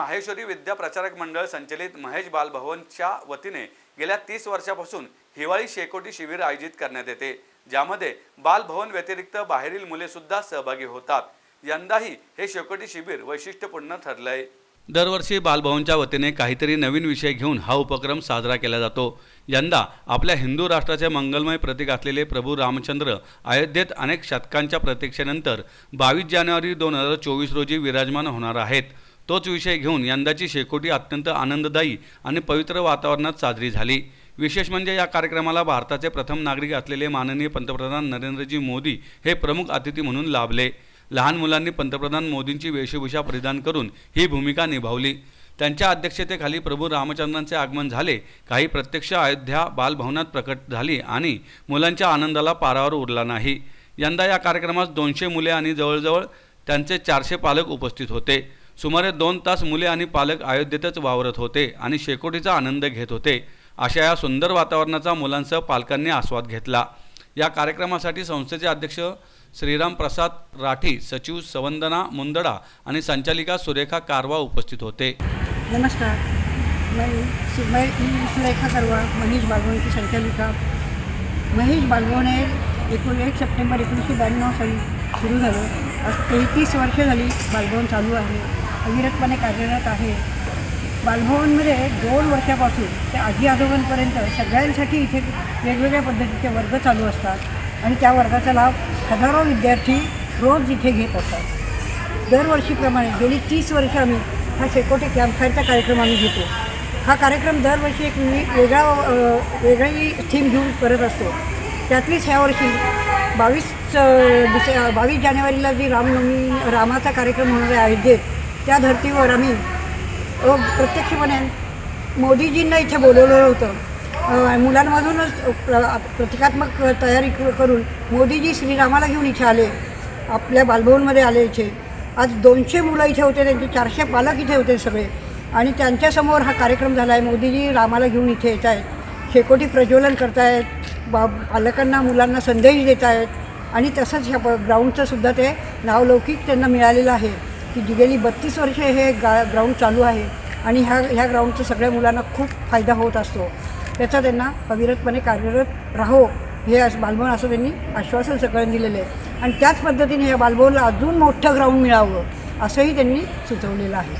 माहेश्वरी विद्या प्रचारक मंडळ संचलित महेश बालभवनच्या वतीने गेल्या तीस वर्षापासून हिवाळी शेकोटी शिबिर आयोजित करण्यात येते ज्यामध्ये बालभवन व्यतिरिक्त बाहेरील मुले सुद्धा सहभागी होतात. यंदाही हे शेकोटी शिबिर वैशिष्ट्यपूर्ण ठरलंय. दरवर्षी बालभवनच्या वतीने काहीतरी नवीन विषय घेऊन हा उपक्रम साजरा केला जातो. यंदा आपल्या हिंदू राष्ट्राचे मंगलमय प्रतीक असलेले प्रभू रामचंद्र अयोध्येत अनेक शतकांच्या प्रतीक्षेनंतर बावीस जानेवारी दोन हजार चोवीस रोजी विराजमान होणार आहेत. तोच विषय घेऊन यंदाची शेकोटी अत्यंत आनंददायी आणि पवित्र वातावरणात साजरी झाली. विशेष म्हणजे या कार्यक्रमाला भारताचे प्रथम नागरिक असलेले माननीय पंतप्रधान नरेंद्रजी मोदी हे प्रमुख अतिथी म्हणून लाभले. लहान मुलांनी पंतप्रधान मोदींची वेशभूषा परिधान करून ही भूमिका निभावली. त्यांच्या अध्यक्षतेखाली प्रभू रामचंद्रांचे आगमन झाले. काही प्रत्यक्ष अयोध्या बालभवनात प्रकट झाली आणि मुलांच्या आनंदाला पारावर उरला नाही. यंदा या कार्यक्रमास दोनशे मुले आणि जवळजवळ त्यांचे चारशे पालक उपस्थित होते. सुमारे दोन तास मुले आणि पालक अयोध्येतच वावरत होते आणि शेकोटीचा आनंद घेत होते अशा या सुंदर वातावरणाचा मुलांसह पालकांनी आस्वाद घेतला. या कार्यक्रमासाठी संस्थेचे अध्यक्ष श्रीराम प्रसाद राठी सचिव सवंदना मुंदडा आणि संचालिका सुरेखा कारवा उपस्थित होते. नमस्कार. मैं मैं मी सुरेखा कारवा महेश बालभवनची संचालिका. महेश बालभवन हे एकूण एक सप्टेंबर एकोणीसशे ब्याण्णव साली सुरू झालं. तेहतीस वर्ष झाली बालभवन चालू आहे. अविरतपणे कार्यरत आहे. बालभवनमध्ये दोन वर्षापासून ते आजी आजोबांपर्यंत सगळ्यांसाठी इथे वेगवेगळ्या पद्धतीचे वर्ग चालू असतात आणि त्या वर्गाचा लाभ हजारो विद्यार्थी रोज इथे घेत असतात. दरवर्षीप्रमाणे गेली तीस वर्ष आम्ही हा शेकोटी कॅम्पफायरचा कार्यक्रम आम्ही घेतो. हा कार्यक्रम दरवर्षी एक मी वेगळा वेगळी थीम घेऊन करत असतो. त्यातलीच ह्या वर्षी बावीस डिसे बावीस जानेवारीला जी रामनवमी रामाचा कार्यक्रम होणार आहे अयोध्येत त्या धर्तीवर आम्ही प्रत्यक्षपणे मोदीजींना इथे बोलवलं होतं. मुलांमधूनच प्र प्रतिकात्मक तयारी क- करून मोदीजी श्रीरामाला घेऊन इथे आले. आपल्या बालभवनमध्ये आले इथे. आज दोनशे मुलं इथे होते त्यांचे चारशे पालक इथे होते सगळे. आणि त्यांच्यासमोर हा कार्यक्रम झाला आहे मोदीजी रामाला घेऊन इथे येत आहेत. शेकोटी प्रज्वलन करतायत. बा पालकांना मुलांना संदेश देत आहेत आणि तसंच ह्या प- ते नावलौकिक त्यांना मिळालेलं आहे. की जी गेली बत्तीस वर्षे हे गा ग्राउंड चालू आहे आणि ह्या ह्या ग्राउंडचा सगळ्या मुलांना खूप फायदा होत असतो. त्याचा त्यांना अविरतपणे कार्यरत राहो हे असं बालभवन असं त्यांनी आश्वासन सगळ्यांनी दिलेलं आहे. आणि त्याच पद्धतीने या बालभवनला अजून मोठं ग्राउंड मिळावं असंही त्यांनी सुचवलेलं आहे.